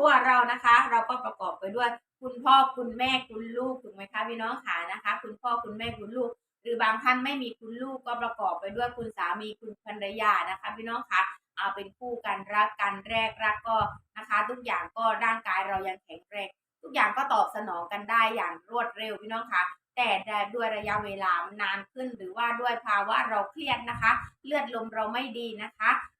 รัวเรานะคะ เราก็ประกอบไปด้วยคุณพ่อคุณแม่คุณลูกถูกไหมคะพี่น้องขานะคะ คุณพ่อคุณแม่คุณลูก หรือบางท่านไม่มีคุณลูกก็ประกอบไปด้วยคุณสามีคุณภรรยานะคะ พี่น้องคะเอาเป็นคู่กันรักกันแรกรักก็นะคะ ทุกอย่างก็ร่างกายเรายังแข็งแรงทุกอย่างก็ตอบสนองกันได้อย่างรวดเร็วพี่น้องคะแต่ด้วยระยะเวลานานขึ้นหรือว่าด้วยภาวะเราเครียดนะคะ เลือดลมเราไม่ดีนะคะอะอะ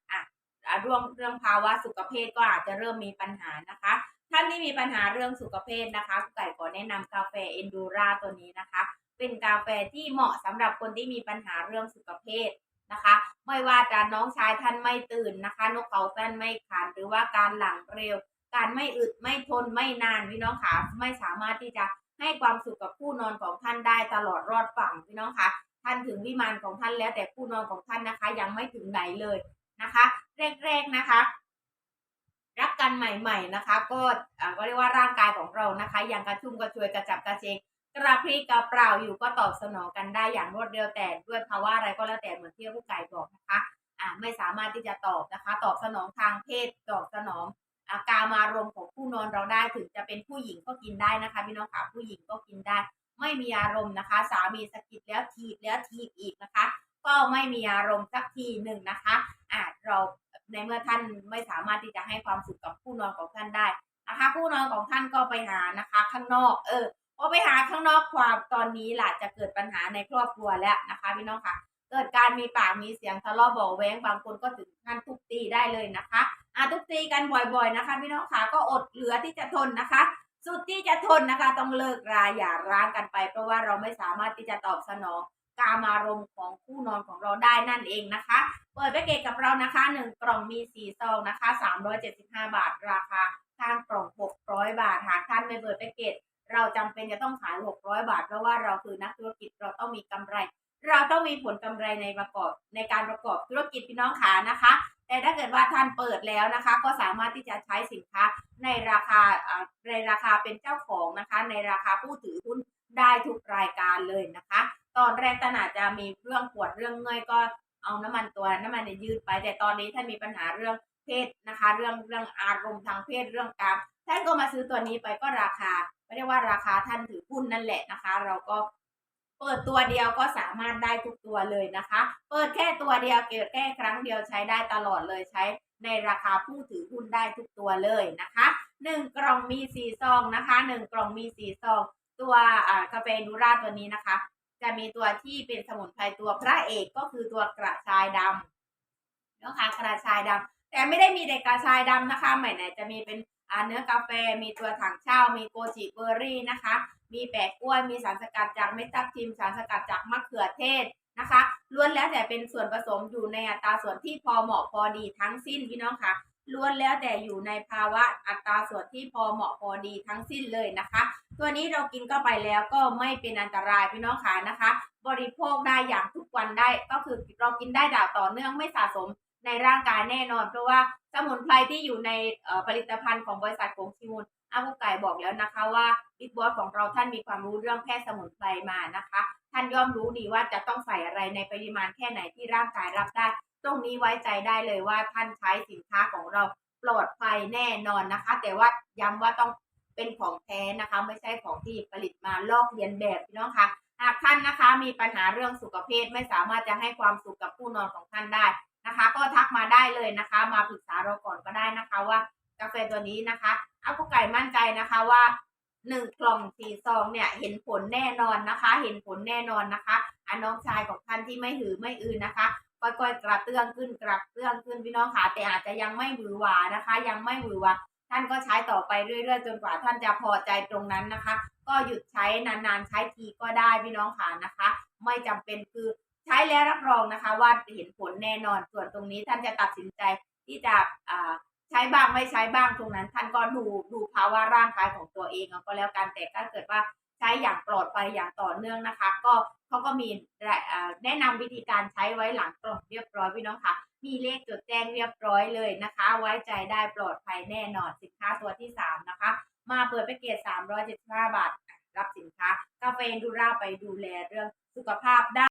เรื่องเรื่องภาวะสุขภาพก็อาจจะเริ่มมีปัญหานะคะ ท่านที่มีปัญหาเรื่องสุขภาพนะคะกุ๊ไก่ขอแนะนำกาแฟเอนดูราตัวนี้นะคะ เป็นกาแฟที่เหมาะสำหรับคนที่มีปัญหาเรื่องสุขภาพนะคะ ไม่ว่าจะน้องชายท่านไม่ตื่นนะคะ นกเขาท่านไม่ขันหรือว่าการหลังเร็ว การไม่อึดไม่ทนไม่นานพี่น้องคะไม่สามารถที่จะให้ความสุขกับผู้นอนของท่านได้ตลอดรอดฝั่งพี่น้องคะท่านถึงวิมานของท่านแล้วแต่ผู้นอนของท่านนะคะ ยังไม่ถึงไหนเลยนะคะ แรกๆนะคะ รักกันใหม่ ๆนะคะ ก็อ่าก็เรียกว่าร่างกายของเรานะคะ ยังกระชุ่มกระชวยกระจับกระเจงกระพริกกระเปล่าอยู่ก็ตอบสนองกันได้อย่างรวดเร็วแต่ด้วยภาวะอะไรก็แล้วแต่เหมือนที่ผู้ไก่บอกนะคะอ่าไม่สามารถที่จะตอบนะคะ ตอบสนองทางเพศตอบสนองอาการมารมของผู้นอนเราได้ถึงจะเป็นผู้หญิงก็กินได้นะคะพี่น้องค่ะผู้หญิงก็กินได้ ไม่มีอารมณ์นะคะ สามีสะกิดแล้วทีบแล้วทีบอีกนะคะ ก็ไม่มีอารมณ์สักทีหนึ่งนะคะอ่าเรา ในเมื่อท่านไม่สามารถที่จะให้ความสุขกับผู้นอนของท่านได้นะคะผู้นอนของท่านก็ไปหานะคะ ข้างนอก เออพอไปหาข้างนอกความตอนนี้ล่ะจะเกิดปัญหาในครอบครัวแล้วนะคะพี่น้องค่ะ เกิดการมีปากมีเสียงทะเลาะเบาะแว้งบางคนก็ถึงขั้นทุบตีได้เลยนะคะอาทุบตีกันบ่อยๆนะคะ พี่น้องขาก็อดเหลือที่จะทนนะคะ สุดที่จะทนนะคะ ต้องเลิกราอย่าร้างกันไป เพราะว่าเราไม่สามารถที่จะตอบสนอง กามารมณ์ของคู่นอนของเราได้นั่นเองนะคะ เปิดแพ็กเกจกับเรานะคะหนึ่งกล่องมีสี่ซองนะคะสามร้อยเจ็ดสิบห้าบาทราคาทางกล่องหกร้อยบาทหากท่านไม่เปิดแพ็กเกจเราจำเป็นจะต้องขายหกร้อยบาท เพราะว่าเราคือนักธุรกิจเราต้องมีกำไร เราต้องมีผลกำไรในประกอบในการประกอบธุรกิจพี่น้องขานะคะ แต่ถ้าเกิดว่าท่านเปิดแล้วนะคะ ก็สามารถที่จะใช้สินค้าในราคาในราคาเป็นเจ้าของนะคะ ในราคาผู้ถือหุ้นได้ทุกรายการเลยนะคะ ตอนแรกท่านอาจจะมีเรื่องปวดเรื่องเมื่อยก็เอาน้ำมันตัวน้ำมันเนี่ยยืดไป แต่ตอนนี้ท่านมีปัญหาเรื่องเพศนะคะ เรื่องเรื่องอารมณ์ทางเพศเรื่องกามท่านก็มาซื้อตัวนี้ไปก็ราคาไม่ได้ว่าราคาท่านถือหุ้นนั่นแหละนะคะ เราก็เปิดตัวเดียวก็สามารถได้ทุกตัวเลยนะคะ เปิดแค่ตัวเดียวเกิดแค่ครั้งเดียวใช้ได้ตลอดเลยใช้ ในราคาผู้ถือหุ้นได้ทุกตัวเลยนะคะหนึ่งกล่องมีสี่ซองนะคะหนึ่งกล่องมีสี่ซองตัวกาแฟนูราตัวนี้นะคะ จะมีตัวที่เป็นสมุนไพรตัวพระเอกก็คือตัวกระชายดำนะคะกระชายดำแต่ไม่ได้มีแต่กระชายดำนะคะใหม่ไหนจะมีเป็นอาเนื้อกาแฟมีตัวถังเช่า มีโกจิเบอร์รี่นะคะ มีแปะกล้วยมีสารสกัดจากเม็ดทับทิมสารสกัดจากมะเขือเทศนะคะล้วนแล้วแต่เป็นส่วนผสมอยู่ในอัตราส่วนที่พอเหมาะพอดีทั้งสิ้นพี่น้องค่ะ ล้วนแล้วแต่อยู่ในภาวะอัตราส่วนที่พอเหมาะพอดีทั้งสิ้นเลยนะคะ ตัวนี้เรากินเข้าไปแล้วก็ไม่เป็นอันตรายพี่น้องค่ะนะคะ บริโภคได้อย่างทุกวันได้ก็คือเรากินได้ดาวต่อเนื่องไม่สะสมในร่างกายแน่นอน เพราะว่าสมุนไพรที่อยู่ในผลิตภัณฑ์ของบริษัทของชิมูลอาบุกไก่บอกแล้วนะคะว่าบิ๊กบอสของเราท่านมีความรู้เรื่องแพทย์สมุนไพรมานะคะ ท่านย่อมรู้ดีว่าจะต้องใส่อะไรในปริมาณแค่ไหนที่ร่างกายรับได้ ตรงนี้ไว้ใจได้เลยว่าท่านใช้สินค้าของเราปลอดภัยแน่นอนนะคะ แต่ว่าย้ำว่าต้องเป็นของแท้นะคะ ไม่ใช่ของที่ผลิตมาลอกเลียนแบบพี่น้องคะหากท่านนะคะมีปัญหาเรื่องสุขภาพไม่สามารถจะให้ความสุขกับผู้นอนของท่านได้นะคะ ก็ทักมาได้เลยนะคะ มาปรึกษาเราก่อนก็ได้นะคะว่ากาแฟตัวนี้นะคะอากุไก่มั่นใจนะคะว่าหนึ่งกล่องสี่ซองเนี่ยเห็นผลแน่นอนนะคะ เห็นผลแน่นอนนะคะอันน้องชายของท่านที่ไม่หือไม่อืนนะคะ ค่อยๆกระเตื้องขึ้นกระเตื้องขึ้นพี่น้องค่ะแต่อาจจะยังไม่หวือหวานะคะ ยังไม่หวือหวาท่านก็ใช้ต่อไปเรื่อยๆ จนกว่าท่านจะพอใจตรงนั้นนะคะ ก็หยุดใช้นานๆ ใช้ทีก็ได้พี่น้องค่ะนะคะ ไม่จำเป็นคือใช้แล้วรับรองนะคะ ว่าเห็นผลแน่นอนส่วนตรงนี้ท่านจะตัดสินใจที่จะอ่าใช้บ้างไม่ใช้บ้างตรงนั้น ท่านก็ดูดูภาวะร่างกายของตัวเองก็แล้วกันแต่ถ้าเกิดว่า ใช้อย่างปลอดภัยอย่างต่อเนื่องนะคะ ก็เขาก็มีแนะนำวิธีการใช้ไว้หลังกล่องเรียบร้อยพี่น้องค่ะ มีเลขจดแจ้งเรียบร้อยเลยนะคะ ไว้ใจได้ปลอดภัยแน่นอนสินค้าตัวที่สามนะคะ มาเปิดแพ็กเกจสามร้อยเจ็ดสิบห้าบาท รับสินค้ากาแฟดูราไปดูแลเรื่องสุขภาพได้